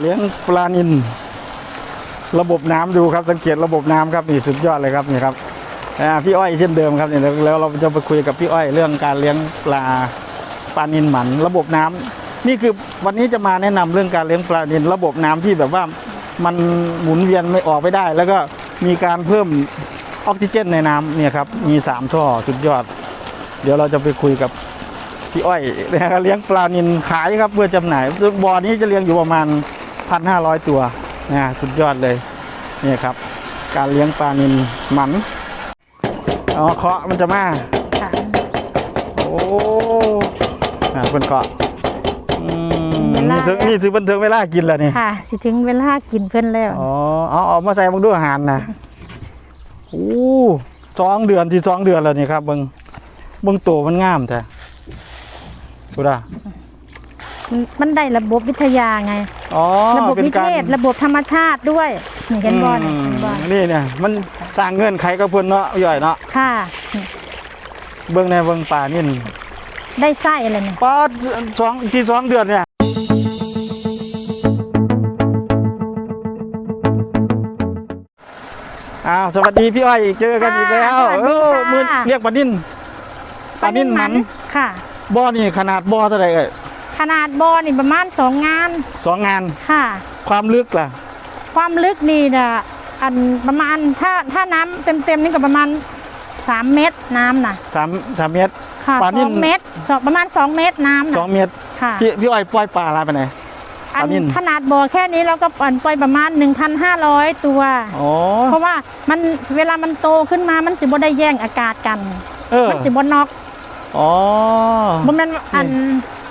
เลี้ยงปลานินระบบน้ำดูครับสังเกตระบบน้ำครับนี่สุดยอดเลยครับนี่ครับพี่อ้อยเช่นเดิมครับนี่แล้วแล้วเราจะไปคุยกับพี่อ้อยเรื่องการเลี้ยงปลาปลานินหมัน ระบบน้ำนี่คือวันนี้จะมาแนะนำเรื่องการเลี้ยงปลานิน ระบบน้ำที่แบบว่ามันหมุนเวียนไม่ออกไม่ได้ แล้วก็มีการเพิ่มออกซิเจนในน้ำเนี่ยครับมีสามท่อสุดยอด เดี๋ยวเราจะไปคุยกับพี่อ้อยนะครเลี้ยงปลานินขายครับเพื่อจำหน่ายซึ่งบ่อนี้จะเลี้ยงอยู่ประมาณ พันห้าร้อยตัวนะสุดยอดเลยนี่ครับ การเลี้ยงปลานินหมันอ๋อเคาะมันจะมาค่ะโอ้อ่าเป็นเคาะอืมเวลานี่ถือนี่ถือบันเทิงเวลากินแล้วนี่ค่ะ สิถึงเวลากินเพิ่นแล้วอ๋อเอาเอามาใส่บังดูอาหารนะโอ้สองเดือนที่สองเดือนแล้วนี่ครับเบิงเบิงตัวมันงามแต่ดูด่ะ มันมันได้ระบบวิทยาไง อ๋อระบบเป็นนิการเทศระบบธรรมชาติด้วยนี่เห็นบอลอืมเห็นบอลนี่เนี่ยมันสร้างเงื่อนไขกับเพิ่นเนาะย่อยเนาะค่ะนี่เบิ่งในเบิ่งป่านิ่นได้ไส้อะไรเนี่ยป้าสองที่สองเดือนเนี่ย อ้าวสวัสดีพี่อ้อยเจอกันอีกแล้วสวัสเอดีอค่ะ มือเรียกปลานิ่นปลานิ่นหมันค่ะ บ่อนี่ขนาดบ่อเท่าไหร่เอ่ย ขนาดบอนี่ประมาณสองงานสองงาน ค่ะ ความลึกล่ะ ความลึกนี่นะอันประมาณถ้าถ้าน้ำเต็มๆนี่ก็ประมาณสามเมตรน้ำนะสามสามเมตร ค่ะปลานิ่สม องเมตรสองประมาณสองเมตรน้ำสองนะเมตร ค่ะ พี่พี่อ้อยปล่อยปลาอะไรไปไหนปอัลานนิ่ม ขนาดบ่อแค่นี้เราก็ปล่อยปล่อยประมาณ 1,500 ตัว อ๋อ เพราะว่ามันเวลามันโตขึ้นมามันสิบ่ได้แย่งอากาศกัน เออ มันสิบ่น็อกอ๋อ บ่แม่นอัน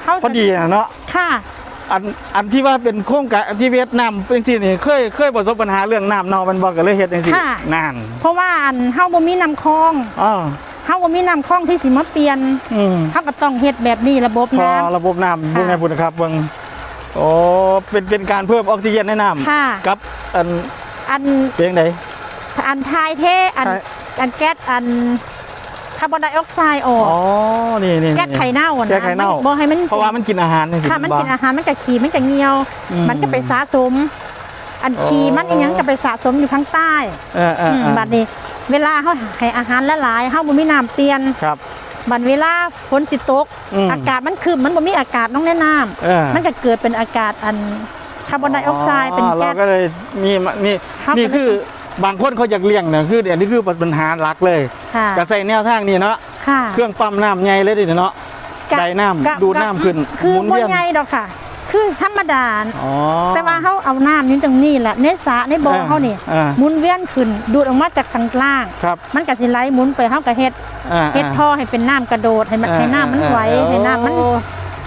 เฮาพอดีนะเนาะค่ะ อันอันที่ว่าเป็นโครงการอันที่เวียดนามเป็นที่นี่เคยเคยประสบปัญหาเรื่องน้ำเนามันบอกกันเลยเฮ็ดจังซี่ค่ะนานเพราะว่าอันเฮาบ่มีน้ำคลองอ๋อเฮาบ่มีน้ำคลองที่สิมาเปลี่ยนอืมเฮาก็ต้องเฮ็ดแบบนี้ระบบพอน้ำ ระบบน้ำค่ะพวกนี้พุ่นครับเบิ่งโอ้เป็นเป็นการเพิ่มออกซิเจนในน้ำค่ะกับอันอัน เพียงใด อันทายเทอันทายอันแก๊สอัน คาร์บอนไดออกไซด์ออกอ๋อนี่นี่แก๊สไข่เน่าอะนะแก๊สไข่เน่าบ่ให้มันเพราะว่ามันกินอาหารนี่สิค่ะมันบ่กินอาหารมันก็ขี่มันก็เงียวอืมมันก็ไปสะสม อันขี่อ๋อมันอีหยังก็ไปสะสมอยู่ข้างใต้เออเอออืมเออบัดนี้ เวลาเขาให้อาหารละลายเฮาบ่มีน้ำเปลี่ยนครับบัดเวลาฝนสิตกอืมอากาศมันคืมมันบ่มีอากาศน้องแนะน้ำเออมันก็เกิดเป็นอากาศอันคาร์บอนไดออกไซด์เป็นเราแก๊สก็เลยมีมีครับนี่คือ บางคนเขาอยากเลี้ยงเนี่ยคืออันนี้คือปัญหาหลักเลยค่ะจะใส่แนวทางนี้เนาะค่ะเครื่องปั๊มน้ำใหญ่เลยดิเนาะกะได้น้ำกะดูดน้ำขึ้นคือหมุนบ่เวียน ใหญ่ดอกค่ะ คือธรรมดาอ๋อแต่ว่าเขาเอาน้ำอยู่ตรงนี้แหละในสระในบ่อเขานี่อ่าหมุนเวียนขึ้นดูดออกมาจากข้างล่าง ครับมันก็สิไหลหมุนไปเฮาก็เฮ็ด อ่า เฮ็ดท่อให้เป็นน้ำกระโดดให้มันให้น้ำมันไหวให้น้ำมัน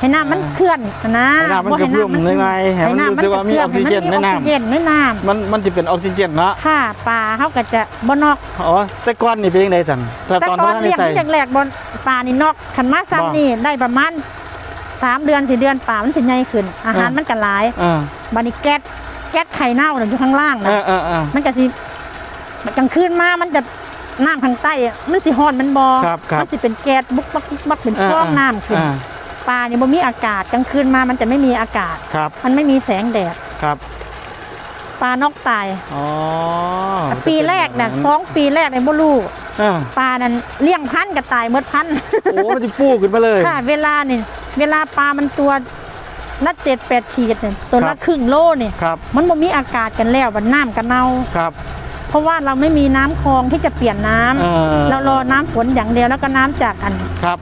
ให้น้ำมันเคลื่อนนะให้น้ำมันกระเพื่อมยังไงให้มันรู้สึกว่ามีออกซิเจนในให้มันมีออกซิน้ำเจนในน้มันมันจะเป็นออกซิเจนเนาะำค่ะปลาเขาก็จะบ่นอกอ๋อแต่ก่อนนี่เป็นยังไงจันแต่แต่ตอนก่อนที่เลี้ยงใส่ที่แรกๆบนปลานี่นอกขันมาบ่ซ้ำนี่ได้ประมาณสามเดือนสี่เดือนปลามันสิใหญ่ขึ้น อาหารอ่ามัมันก็หลายอ่าบัดนี้แก๊สแก๊สไข่เน่าน่ะอยู่ข้างล่างเอนะอเออเออมันก็สิกลางคืนมามันจะน้ำข้างใต้อะมันสิฮ้อนมันบอครับครับมันสิเป็นแก๊สบุกบักบุกบักเป็นฟองน้ำขึ้นอ่า ปลานี่บ่มีอากาศกลางคืนมามันจะไม่มีอากาศ ครับ มันไม่มีแสงแดด ครับ ปลานอกตาย อ๋อปีแรกน่ะสองปีแรกในบ่รู้อ่าปลานั้นเลี้ยงพันธุ์ก็ตายหมดพันธุ์โอ้มันจะฟูขึ้นมาเลย ค่ะ เวลานี่เวลาปลามันตัวละเจ็ดแปดขีดเนี่ยตัวครัละบ ครึ่งโลนี่ครับ มันบ่มีอากาศกันแล้วมันน้ำกันเน่า ครับ เพราะว่าเราไม่มีน้ำคลองที่จะเปลี่ยนน้ำเออเรารอน้ำฝนอย่างเดียวแล้วก็น้ำจากอันครับ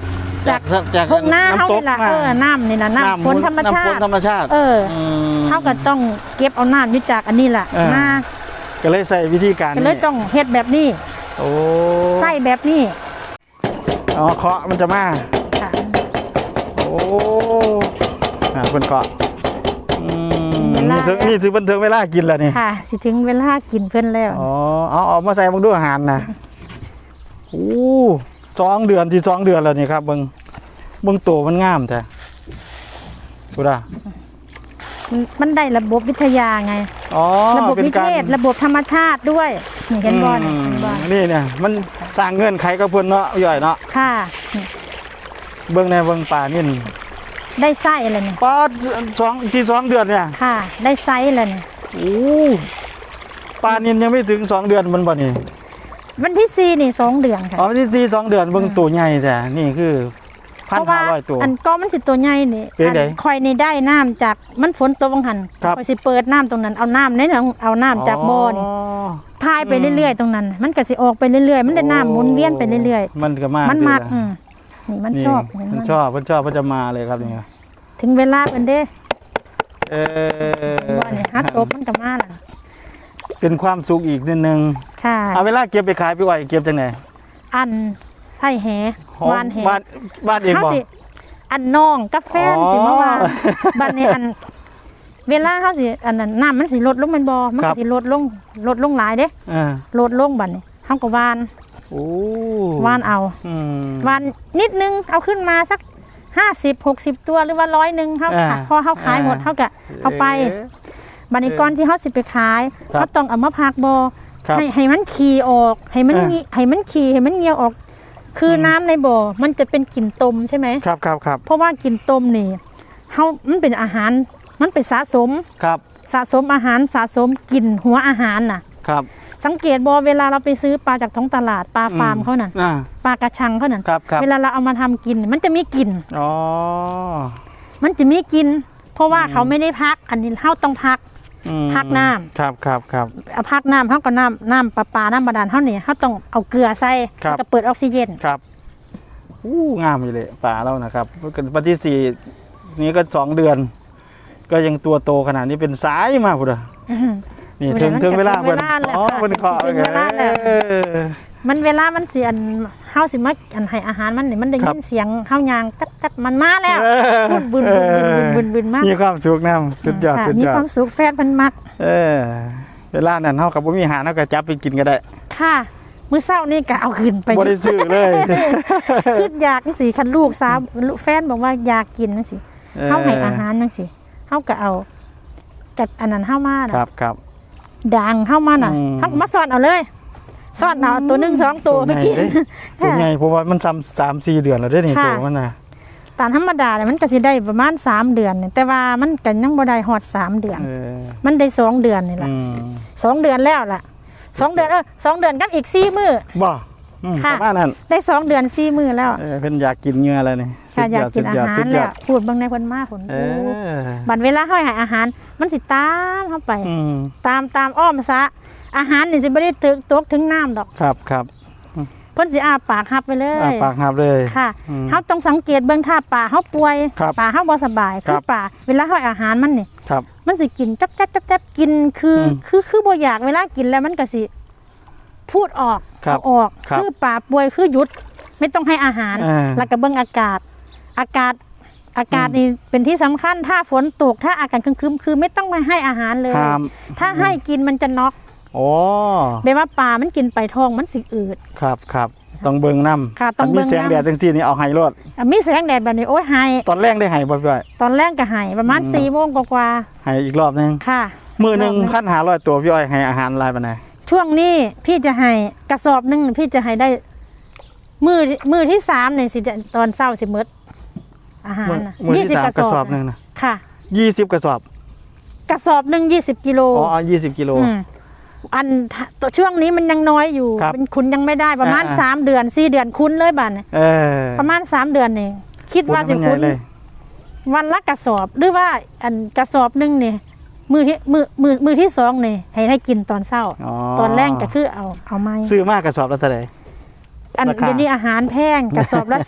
จากจากพวกหน้าเขาำตนี่แหละมาเออน้ำนี่นะน้ำฝนธรรมชาน้ำฝนติธรรมชาติ เออมเขาก็ต้องเก็บเอาน้ำอยู่จากอันนี้แหละเออมาก็เลยใส่วิธีการก็เลยนี้ต้องเฮ็ดแบบนี้โอ้ใส่แบบนี้อ๋อเคาะมันจะมาค่ะโอ้อ่าเป็นเคาะอืมเวลานี่ถือนี่ถือบันเทิงเวลากินแล้วนี่ค่ะสิถึงเวลากินเพิ่นแล้วอ๋อเอาเอามาใส่บังดูอาหารนะโอ้ สองเดือนที่สองเดือนแล้วนี่ครับเบิงเบิงตัวมันงามแต่ดูด่ะมันมันได้ระบบวิทยาไง อ๋อระบบเป็นนิการเทศระบบธรรมชาติด้วยนี่เห็นบอลอืมเห็นบอลนี่เนี่ยมันสร้างเงื่อนไขกับเพิ่นเนาะย่อยเนาะค่ะนี่เบิ่งในเบิ่งป่านิ่นได้ไส้แล้วเนี่ยปลาสองที่สองเดือนเนี่ยค่ะ ได้ไซส์แล้วเนี่ยโอ้ปลานินยังไม่ถึงสองเดือนมันบ่นี่ วันที่สี่นี่สองเดือนค่ะอ๋อที่สี่สองเดือนเบิ่งตัวใหญ่แต่นี่คือพันเพราะว่าห้าร้อยตัวอันก็มันสิตัวใหญ่นี่เป็นไงอัคอยนี่ได้น้ำจากมันฝนตกบังหันครับคอยสิเปิดน้ำตรงนั้นเอาน้ำในเอาเอาน้ำจากบ่อนี่ทายไปเรื่อยๆตรงนั้น มันก็สิออกไปเรื่อยๆ มันได้น้ำหมุนเวียนไปเรื่อยมันก็มาๆมันมักดีะอืมนี่มันนี่ชอบมันชอบมันชอบมันจะมาเลยครับนี่ถึงเวลาเป็นเด้เออบ่นี่ฮักตบมันก็มาแล้ว เป็นความสุขอีกนิดนึงค่ะ เอาเวลาเก็บไปขายพี่อ้อยเก็บจังไหนอันใส่แหวานแหบ้านบ้านเองเฮาบ่สิอันน้องกับแฟนอ๋อสิมาว่าบัดนี้อัน เวลาเฮาสิอันนั้นน้ำมันสิลดลงแม่นบ่มันครัก็บสิลดลงลดลงหลายเด้อ่าลดลงบัดนี้เฮาก็วานโอ้วานเอาอืมวานนิดนึงเอาขึ้นมาสักห้าสิบหกสิบตัวหรือว่าร้อยหนึ่งเขาอ่าขายพอเขาขายหมดอ่าเขากะเอาไปเอ๊ะ บัดนี้ก่อนที่เขาสิไปขายครับเขาต้องเอามาพักบอครับให้ให้มันขี่ออก ให้มันอ่า งีให้มันขี่ให้มันเงียวออก คืออมน้ำในบ่อมันจะเป็นกลิ่นตมใช่ไหม ครับครับครับเพราะว่ากลิ่นตมนี่เขามันเป็นอาหาร มันเป็นสะสม ครับสะสมอาหารสะสมกลิ่นหัวอาหารน่ะ ครับสังเกตบอเวลาเราไปซื้อปลาจากท้องตลาดปลาฟาร์มอืมเขาน่ะอ่า ปลากระชังเขาน่ะครับครับ เวลาเราเอามาทำกิน มันจะมีกลิ่น อ๋อ มันจะมีกลิ่นเพราะว่าอืมเขาไม่ได้พัก อันนี้เขาต้องพัก อืมพักน้ำ ครับครับครับ เอาพักน้ำเขาก็น้ำน้ำประปาน้ำบาดาลเขาเนี่ยเขาต้องเอาเกลือใส่ครับ แล้วก็เปิดออกซิเจน ครับอู้งามอยู่เลยป่าเรานะครับวันที่สี่นี้ก็สองเดือน ก็ยังตัวโตขนาดนี้เป็นสายมากพุทธะอื้อหือนี่เวถึลางมันถึงเวลาถึงเวลาแล้วอ๋อค่ะเป็นเคาะถึงเวลาแล้ว เออ มันเวลามันเสียนเฮาสิมาอันให้อาหารมันนี่มันได้ครัยิบนเสียงเฮายางกัดกัดมันมาแล้วเออบุญบุญบุญบุญบุญบุญมากมีความสุขน้ำสุดยอดค่ะสุดมียอควาดมสุขแฟนมันมัก เออ เวลานั้นเฮากับบ่มีอาหารเฮาก็จับไปกินก็ได้ ค่ะมื้อเช้านี่ก็เอาขึ้นไปบ่ได้ซื้อเลยคืออยากจังซี่คันลูกสาวลูกแฟนบอกว่าอยากกินจังซี่เฮาให้อาหารจังซี่เฮาก็เอาจัดอันนั้นเฮามาคน่ะรับครับด่างเฮามาน่ะอืมเฮาก็มาซ่อนเอาเลย ซ่อนเอาตัวหนึงสองตัวไปใหญ่กินเด้ตัวใหญ่เพราะว่ามันซ้ำสามสี่เดือนแล้วเด้นี่ค่ะตัวมันน่ะตามธรรมดาเนี่ยมันก็สิได้ประมาณ3เดือนนี่แต่ว่ามันก็ยังบ่ได้ฮอด3เดือนเออมันได้สองเดือนนี่ล่ะอืมสองเดือนแล้วล่ะสองเดือนเออสองเดือนกับอีก4มื้อบ่อืมค่ะประมาณนั้นได้สองเดือน4มื้อแล้วเออเพิ่นอยากกินเนื้ออะไรนี่ค่ะอยากกินอาหารสุดยแล้อวดพูดเบางในเพิ่นมาผลเออบัดเวลาเฮาให้อาหาร มันสิตามเฮาไปอืมตามตามอ้อมซะ อาหารนี่สิบ่ได้ตึกตกถึงน้ำดอกครับครับเพิ่นสิอ้าปากรับไปเลอ่ายปากหับเลยค่ะอืมเขาต้องสังเกตเบื้องท่าป่าเขาป่วยครับป่าเขาบ่สบายคคืรัอบป่าเวลาเขาให้อาหารมันนี่ครับมันสิกินจับจับจับจับกินคืออมคือคือบ่อยากเวลากินแล้วมันก็สิพูดออกครับเอาออกครับอป่าป่วยคือหยุดไม่ต้องให้อาหารอ่าแล้วก็เบิ่งอากาศ อากาศอากาศนี่เป็นที่สำคัญถ้าฝนตกถ้าอากาศครึมๆคือไม่ต้องมาให้อาหารเลยห้ามถ้าให้กินมันจะน็อก โอ้แปลว่าปลามันกินไปท้องมันสิอืดครับครับต้องเบิ่งน้ำค่ะต้องเบิ่งมีแสงนำแดดจังซี่นี่เอาให้รดอะมีแสงแดดแบบนี้โอ้ยให้ตอนแรกได้ให้บ่พี่อ้อยตอนแรกก็ให้ประมาณอืมสี่โมงกว่าให้อีกรอบหนึงๆค่ะ มื้อหนึงรอบหนึ่งคันหาร้อยตัวพี่อ้อยให้อาหารหลายปานใดช่วงนี้พี่จะให้กระสอบหนึ่งพี่จะให้ได้ มือมือที่สามเนี่ยสิจะตอนเช้าสิหมดอาหารมื้อน่ะมื้อยี่ที่สิบสามกระกระสสออบบหนึงนะค่ะ20กระสอบ กระสอบหนึ่งยี่สิบกิโลอ๋อเอา20กิโลม อันถ้าตัวช่วงนี้มันยังน้อยอยู่ครับเป็นคุณยังไม่ได้ประมาณอ่าสามเดือนสี่เดือนคุณเลยบ้านยเออประมาณสามเดือนนี่คิดว่าสิณคุณเลยวันละกระสอบหรือว่าอันกระสอบหนึ่งเนี่ยมือที่มือมือมือที่สองเนี่ยให้ได้กินตอนเช้าอ๋อตอนแรกก็คือเอาเอาไม้ซื้อมากกระสอบละเท่าไหร่ อันราคา เดี๋ยวนี้อาหารแพงกระสอบละ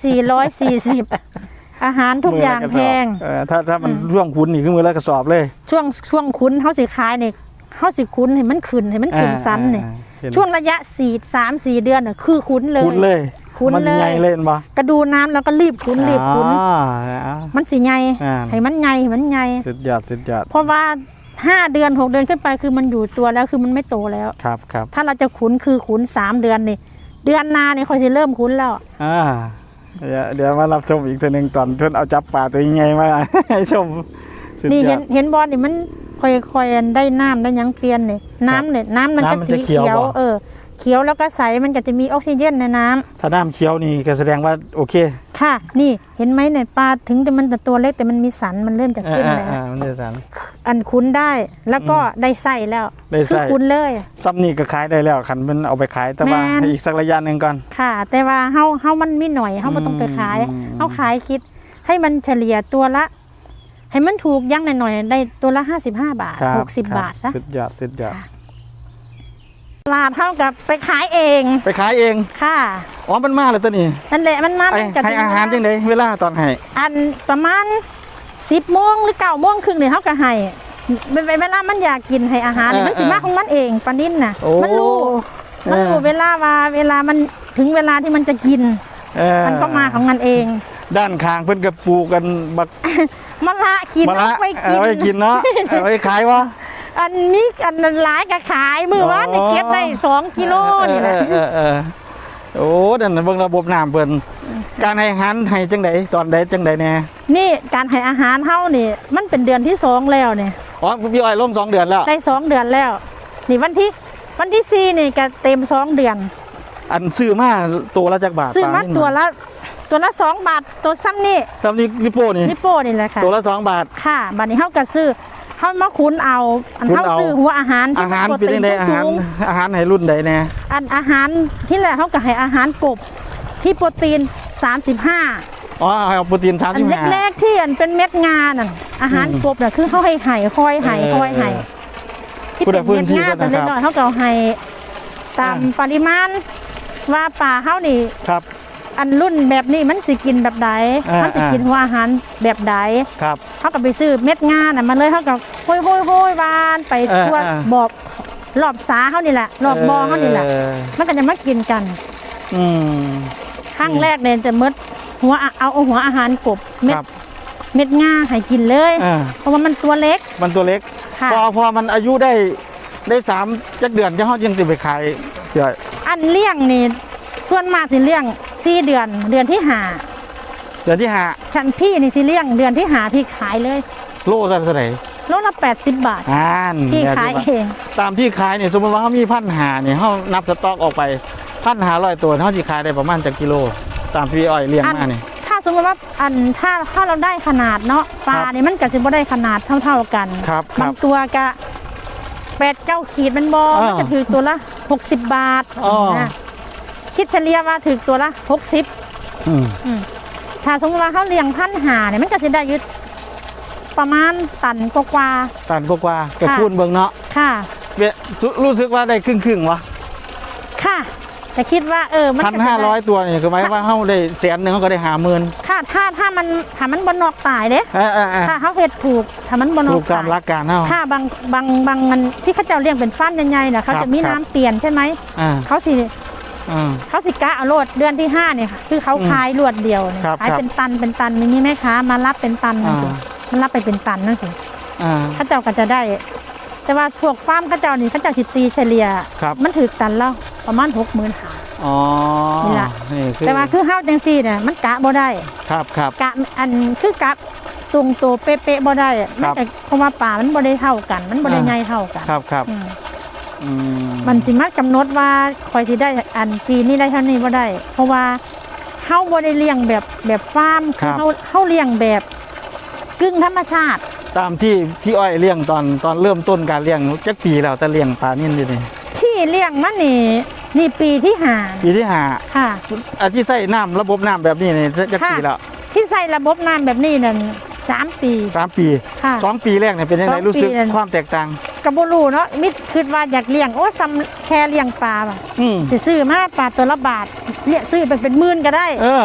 440อาหารทุกอย่างมื้ละระแพสอบงเออถ้าถ้ามันอืมช่วงคุณนี่คือมือละกระสอบเลย ช่วงช่วงคุ้นเฮาสิขายเนี่ย เฮาสิคุ้นให้มันขึ้นให้มันขึ้นสันเนี่ยอ่าเห็นช่วงระยะ4 3 4เดือนน่ะคือคุ้นเลย คุณเลยคุ้นมันเลยใหญ่เล่นบ่กระดูน้ำแล้วก็รีบคุ้นรีบคุ้นอ๋ออ่า มันสิใหญ่อ่า ให้มันใหญ่ให้มันใหญ่สุดยอดสุดยอดเพราะว่า5เดือน6เดือนขึ้นไปคือมันอยู่ตัวแล้วคือมันไม่โตแล้ว ครับครับถ้าเราจะคุ้นคือคุ้น3เดือนนี่เดือนหน้านี่ค่อยสิเริ่มคุ้นแล้ว อ่าเดี๋ยวเดี๋ยวมารับชมอีกทีหนึ่งตอนเพื่อนเอาจับปลาตัวยังไงมา ให้ชม สุดนี่ยเห็อนด เห็นบอลนี่มันค่อยๆได้น้ำได้หยังเปลี่ยนนี่น้ำเนี่ยน้ำมันก็น้ำมันสีจะเขียวเขียว บ่ เออ เขียวแล้วก็ใสมันก็จะมีออกซิเจนในน้ำ ถ้าน้ำเขียวนี่ก็แสดงว่าโอเคค่ะ นี่เห็นไหมเนี่ยปลาถึงแต่มันแต่ตัวเล็กแต่มันมีสันมันเริ่มจะอ่าขึ้นอ่าแล้วอ่ามันได้สาร อันคุ้นได้แล้วก็ได้ไส้แล้วได้ไส้ คือคุ้นเลยซ้ำนี่ก็ขายได้แล้วคันมันเอาไปขายแต่ว่าแม่น ให้อีกสักระยะหนึ่งก่อน ค่ะ แต่ว่าเฮาเฮามันมีหน่อยเฮาบ่ต้องไปขายอืม เฮาขายคิด ให้มันเฉลี่ยตัวละ ให้มันถูกอยังหน่อยๆได้ตัวละ55บาทครับ60บาทซะสุดยอดสุดยอดตลาดเท่ากับไปขายเอง ไปขายเองค่ะอ๋อมันมาเลยตัวนี้นั่นแหละมันมาไอ้มันก็ให้จะอาหารยังไงเวลาตอนให้อันประมาณ10โมงหรือ9โมงครึ่งเนี่ยเฮาก็ให้เวเวเวลามันอยากกินให้อาหารมันสิมาของมันเองปลานิ่นน่ะโอ้มันรู้มันรู้เออเวลาว่าเวลามันถึงเวลาที่มันจะกินเออมันก็มาของมันเอง ด้านข้างเพิ่นก็ปลูกกันบักมันละกินมะละเอาไปเอากินไว้กินเนาะเอาไว้ขายวะ อันนี้อันหลายก็ขายมือว่านี่อ๋อ เก็บได้สองกิโลนี่แหละเออเออเออโอ้นั่นน่ะเบิ่งระบบน้ำเพิ่นการให้อาหารให้จังไดตอนใดจังใดแน่นี่การให้อาหารเฮานี่ มันเป็นเดือนที่สองแล้วเนี่ยอ๋อพี่อ้อยล่มสองเดือนแล้ว ได้สองเดือนแล้ว นี่วันที่วันที่สี่นี่ก็เต็มสองเดือน อันซื้อมาตัวละจักบาทซื้อมาปลนี่ตัวละ ตัวละสองบาทตัวซ้ำนี่ตามนี้ลิโป้นี่นิโป้นี่แหละค่ะตัวละสองบาทค่ะบัดนี้เฮาก็ซื้อเฮามาคุ้นเอาอันคุ้นเฮาเอาซื้อหัวอาหารที่อาหารโปรเป็นตียันงไงอาหารสูงอาหารให้รุ่นใดแน่อันอาหารที่แรกเฮาก็ให้อาหารกบที่โปรตีน 35อ๋อเอาโปรตีนสามอัสินบห้าแรกๆที่อันเป็นเม็ดงาน่ะอาหารอืมกบน่ะคือเขาให้ไห่คอยไห่เออคอยไห่ที่ผู้เป็ใดนพื้เม็นดที่งาก็เป็นนะครับเล็กน้อยเขาก็เอาให้ตามอ่าปริมาณว่าป่าเขานี่ครับ อันรุ่นแบบนี้มันสิกินแบบใดอ่ามันสิกินหัวอาหารแบบใดครับ เขาก็ไปซื้อเม็ดงาน่ะมาเลยเขาก็ห้อยห้อยห้อยบานไปเออทั่วเออ บอบรอบสาเขานี่แหละรอบบอเขานี่แหละออมันก็จะมากินกัน อืม ครั้งแรกเนี่ยจะมดหัวเอาเอาหัวอาหารกบเม็ดครับเม็ดงาให้กินเลย อ่าเพราะว่ามันตัวเล็กมันตัวเล็ก ค่ะ พอพอมันอายุได้ได้สามจักเดือนจะเขายังติไปขายเดี๋ยวอันเลี้ยงนี่ส่วนมากสิเลี้ยง สี่เดือนเดือนที่หาเดือนที่ห้าฉันพี่นี่สิเลี้ยงเดือนที่หาพี่ขายเลยโลเท่าไหร่โลละ80บาทอ่านพี่เนี่ยขายที่เอว่างตามที่ขายเนี่ยสมมติว่าเขามีพันหาเนี่ยเขานับสต็อกออกไปพันหาร้อยตัวเขาจะขายได้ประมาณจากกิโล ตามพี่อ้อยเลี้ยงอันมาเนี่ยถ้าสมมติว่าอันถ้าถ้าเราได้ขนาดเนาะปลาครับเนี่ยมันก็สิบ่ได้ขนาดเท่า ๆกันครับครับบางตัวก็แปดเก้าขีดมันบออ่ามัมันจะถือตัวละ60บาทอ๋อนะ คิดเฉลี่ยว่าถือตัวละ60อืมอืมถ้าสมมติว่าเขาเลี้ยงพันหาเนี่ยมันก็สิได้อยุดประมาณตันกว่า ตันกว่าๆกับค่ะ คูณเบิ่งเนาะๆค่ะ เวรู้สึกว่าได้ครึ่งครึ่งๆวะค่ะแต่คิดว่าเออมันพันก็จะห้าได้ร้อยตัวเนี่ยคือหมายว่าเขาได้แสนหนึ่งเขาก็ได้หาหมื่นค่ะถ้าถ้ามันถ้ามันบนนอกตายเด้เออเออเออถ้าเขาเห็ดถูกถ้ามันบนนอถูกกตาตามยหลักการเขาถ้าบางบางบางมันที่เขาเจ้าเลี้ยงเป็นฟันใหญ่ๆนะเขาครับจะมีครับ น้ำเปลี่ยนใช่ไหมอ่า เขาสิ อ่าเขาสิกะเอาโลดเดือนที่ห้าเนี่ยค่ะคือเขาอืมขายรวดเดียวเนี่ยครับขายครับเป็นตันเป็นตันมีแม่ค้ามารับเป็นตันนั่นสิอ่า มันรับไปเป็นตันนั่นสิอ่า เขาเจ้าก็จะได้ แต่ว่าพวกฟาร์มเขาเจ้านี่เขาเจ้าสิตีเฉลี่ย ครับ มันถือตันแล้วประมาณหกหมื่นหา อ๋อนี่ล่ะ นี่คือแต่ว่าคือเฮาจังซี่เนี่ยมันกะบ่ได้ ครับครับ กะอันคือกะตรงตัวเป๊ะๆบ่ได้มันจะเพราะว่าป่ามันบ่ได้เท่ากัน มันบ่ได้อ่าใหญ่เท่ากัน ครับครับอืมอื มมันสิมากำหนดว่าคอยสิได้อันปีนี้ได้เท่านี้บ่ได้ เพราะว่าเฮาบ่ได้เลี้ยงแบบแบบฟาร์มคือเฮาเฮาเลี้ยงแบบกึ่งธรรมชาติ ตามที่พี่อ้อยเลี้ยงตอนตอนเริ่มต้นการเลี้ยงจักปีแล้วแต่เลี้ยงปลานิ่นอยู่นี่ที่เลี้ยงมันนี่นี่ปีที่ห้าปีที่ห้าค่ะอันที่ใส่น้ำระบบน้ำแบบนี้นี่จักค่ะปีแล้ว ที่ใส่ระบบน้ำแบบนี้นั่น สามปี สามปีค่ะสองปีแรกเนี่ยเป็นยังไงสองปีรู้สึกนั่น ความแตกต่าง กระบรูเนาะมิดคิดว่าอยากเลี้ยงโอ้ซ้ำแค่เลี้ยงปลาบ่ะอืมจะซื้อมาปลาตัวละบาทเลี้ยงซื้อไปเป็นหมื่นก็ได้เออ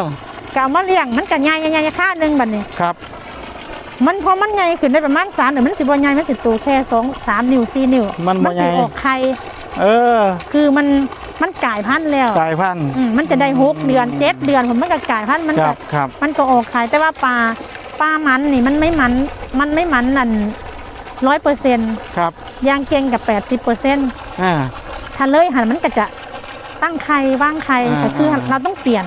ก็เอามาเลี้ยงมันก็ใหญ่ใหญ่ๆค่าหนึงบัดนี้ ครับ มันพอมันใหญ่ขึ้นได้ประมาณ3เดือนมันสิบ่ใหญ่มันสิโตแค่2 3นิ้ว4นิ้วมันบ่ใหญ่ สิออกไข่เออคือมันมันกลายพันธุ์แล้วกลายพันธุ์อืมมันจะได้หกเดือนเจ็ดเดือนผมมันก็กลายพันธุ์มันคก็ รับครับ มันก็ออกไข่แต่ว่าปลา ปลามันนี่มันไม่มัน มันไม่มันนั่นร้อยเปอร์เซ็นต์ครับยางเก่งกับแปดสิบเปอร์เซ็นต์อ่าถ้าเลยหันมันก็จะตั้งไข่ว่างไข่อ่าแต่คืออ่าเราต้องเปลี่ยน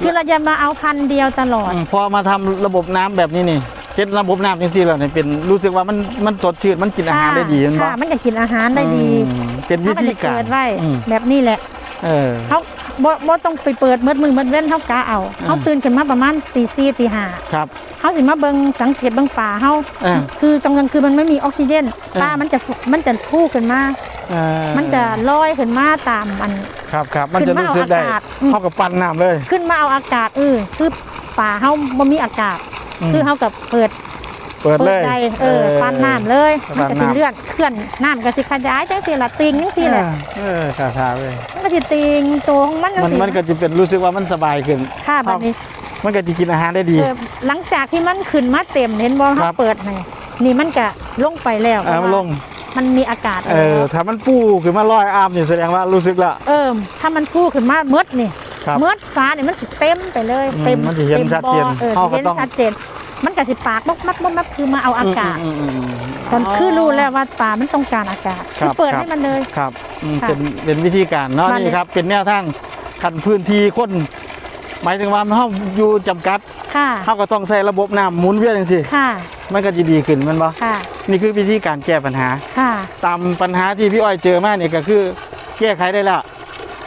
คือเราจะมาเอาพันธุ์เดียวตลอดอืมพอมาทำระบบน้ำแบบนี้นี่เฮ็ดระบบน้ำจังซี่แล้วเนี่ยเป็นรู้สึกว่ามันมันสดชื่นมันกินอาหารได้ดีแมันบ่ค่ะมันจะกินอาหารได้ดีอืมเป็นวิถ้ามันธีจะการเกิดไว้อืมแบบนี้แหละเออเขา บ่บ่ต้องไปเปิดมืดมือมืดเว้นเขากะเอาอ่าเขาตื่นขึ้นมาประมาณตีสี่ตีห้าครับเขาสิมาเบิ่งสังเกตเบิ่งป่าเขาอ่า คือตรงกลางคืนมันไม่มีออกซิเจนอ่า ป่ามันจะฟุมันจะฟูขึ้นมา เออมันจะลอยขึ้นมาตามมัน ครับครับมันจะขึ้นมารู้สึกได้เอาอากาศอืม เข้ากับปั่นน้ำเลย ขึ้นมาเอาอากาศเออคือป่าเขาบ่มีอากาศมคือเขากับเปิด เปิดเปิเลดยใจเออปานน้ำเลยปานมันก็สิน้ำเลื่อนเคลื่อนน้ำก็สิขยายจังซี่ล่ะติงจังซี่แหละเออคาถาเลยมันก็สิติงตัวของมันจังมันซี่มันก็จะเป็นรู้สึกว่ามันสบายขึ้นค่ะบัดนี้มันก็จะกินอาหารได้ดีเออหลังจากที่มันขึ้นมาเต็มเห็นบ่ครัเขาบเปิดให้นี่มันก็ลงไปแล้วเออมันลงมันมีอากาศเออถ้ามันฟูขึ้นมาลอยอามนี่แสดงว่ารู้สึกละเออถ้ามันฟูขึ้นมาเมดนี่ครับเมดสาเนี่ยมันสิเต็มไปเลยอืมเต็มมันสิเห็นต็มชัดเจนบ่อเออเขาก็สิเห็นต้องชัดเจน มันก็สิปากมักมักมักมักคือมาเอาอากาศมอืมอืมอืมตอนคือรู้แล้วว่าป่ามันต้องการอากาศครับคือเปิดครับให้มันเลยครับอืมค่ะเป็นเป็นวิธีการเนาะมันนี่ครับ เป็นแนวทางคันพื้นที่คนหมายถึงว่าเฮาอยู่จำกัดค่ะเฮาก็ต้องใช้ระบบน้ำหมุนเวียนจังซี่ค่ะมันก็จะดีขึ้นแมันบ่ค่ะนี่คือวิธีการแก้ปัญหาค่ะตามปัญหาที่พี่อ้อยเจอมาเนี่ยก็คือแก้ไขได้แล้ว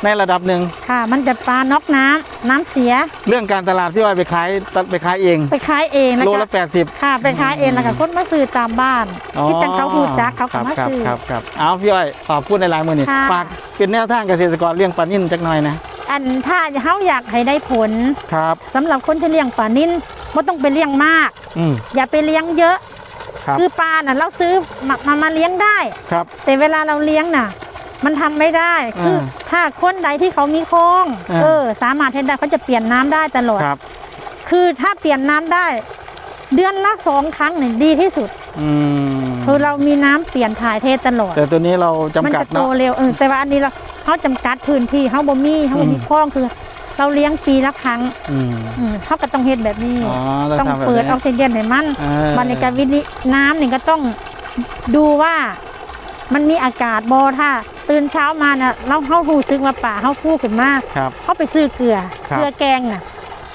ในระดับหนึ่ง ค่ะ มันจะปลาน็อกน้ำน้ำเสีย เรื่องการตลาดพี่อ้อยไปขายไปขายเอง ไปขายเองแล้วโลก็ละแปดสิบค่ะ ไปขายเองแล้วก็คนมาซื้อตามบ้านที่จังเขาหูจักเขาก็มาครับซื้อ ครับครับเอาพี่อ้อยขอพูดในหลายมือนี่ค่ะ ฝากเป็นแนวทางเกษตรกรเลี้ยงปลานิ่นจักหน่อยนะอันถ้าเขาอยากให้ได้ผลครับ สำหรับคนที่เลี้ยงปลานิ่นไม่ต้องไปเลี้ยงมาก อืม อย่าไปเลี้ยงเยอะครับคือปลาน่ะเราซื้อมามามาเลี้ยงได้ ครับ แต่เวลาเราเลี้ยงน่ะ มันทำไม่ได้คืออ่าถ้าคนใดที่เขามีคลองอ่าเออ สามารถเห็นได้เขาจะเปลี่ยนน้ำได้ตลอดครับ คือถ้าเปลี่ยนน้ำได้ เดือนละสองครั้งเนี่ยดีที่สุดอืมคือเรามีน้ำเปลี่ยนถ่ายเทตลอด แต่ตัวนี้เราจำมันกัดจะโตเนาะเร็วเออแต่ว่าอันนี้เราเขาจำกัดพื้นที่เขาบ่มีเขาบ่มีอืมคลองคือเราเลี้ยงปีละครั้งอืมอืมเขาก็ต้องเฮ็ดแบบนี้อ๋อเราต้องทำแบบเปิดอนี้อกซิเจนให้มันเออมันในการวินิน้ำนี่ก็ต้องดูว่ามันมีอากาศบอถ้า ตื่นเช้ามาน่ะเราเข้าหูซึกว่าป่าเข้าฟูขึ้นมาครับ เขาไปซื้อเกลือ ครับ เกลือแกงน่ะ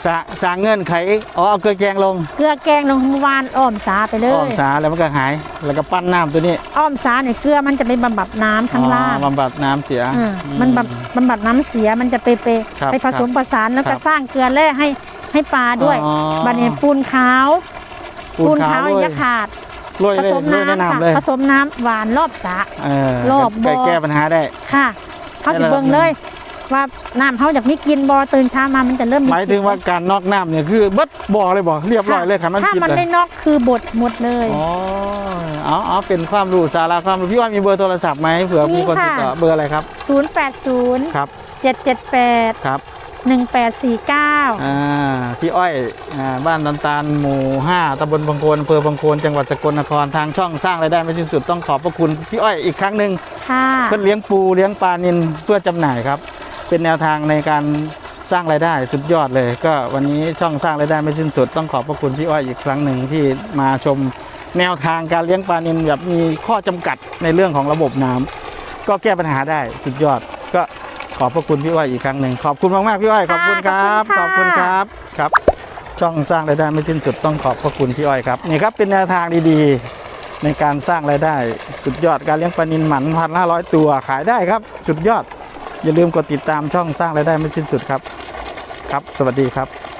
สร้างสร้างเงื่อนไขอ๋อเอาเกลือแกงลงเกลือแกงลงเมื่อวานอ้อมสาไปเลอ้อมยสาแล้วมันก็หาย แล้วก็ปั้นน้ำตัวนี้อ้อมสาเนี่ยเกลือมันจะไปบำบัดน้ำข้างล่างอ๋อบำบัดน้ำเสียอ่าอื มันบำบำบัดน้ำเสียมันจะไปไปครับไปผสมผสานแล้วครัก็บสร้างเกลือแร่ให้ให้ปลาด้วยอ๋อ บัดนี้ปูนขาวปูนขาวอด้วยย่าขาด โรยผเลยสมโรยในน้ำค่ะน้ำเลยผสมน้ำหวานรอบสระ เออรอบบ่แก้แก้ปัญหาได้ ค่ะเขาสิให้เราเบิ่งเลย ว่าน้ำเขาอยากมีกินบอตื่นเช้ามามันจะเริ่มหมายถึงว่าการนอกน้ำเนี่ยคือเบิดบ่อเลยบ่เรียบร้อยเลยค่ะมันถ้ากินมันเลได้ยนอกคือบดหมดเลย อ๋อเอาเอาเป็นความรู้สาระความรู้พี่ว่ามีเบอร์โทรศัพท์ไหมเผื่อมีคนติดต่อเบอร์อะไรครับ 080 ครับ778 ครับ 1849 อ่าพี่อ้อยอ่าบ้านตันตาลหมู่5ตำบลบางโคนอำเภอบางโคนจังหวัดสกลนครทางช่องสร้างรายได้ไม่สิ้นสุดต้องขอบพระคุณพี่อ้อยอีกครั้งหนึ่งค่ะเพื่อเลี้ยงปูเลี้ยงปลานินเพื่อจำหน่ายครับ เป็นแนวทางในการสร้างรายได้สุดยอดเลย ก็วันนี้ช่องสร้างรายได้ไม่สิ้นสุดต้องขอบพระคุณพี่อ้อยอีกครั้งหนึ่งที่มาชมแนวทางการเลี้ยงปลานินแบบมีข้อจำกัดในเรื่องของระบบน้ำก็แก้ปัญหาได้สุดยอดก็ข อบพระคุณพี่อ้อยอีกครั้งหนึ่งขอบคุณมากๆพี่อ้อยขอบคุณครับ ขอบคุณค่ะครับครับ ช่องสร้างรายได้ไม่สิ้นสุดต้องขอบพระคุณพี่อ้อยครับนี่ครับเป็นแนวทางดีๆ ในการสร้างรายได้ สุดยอดการเลี้ยงปลานินหมันพันห้าร้อยตัวขายได้ครับ สุดยอด อย่าลืมกดติดตามช่องสร้างรายได้ไม่สิ้นสุดครับ ครับ สวัสดีครับ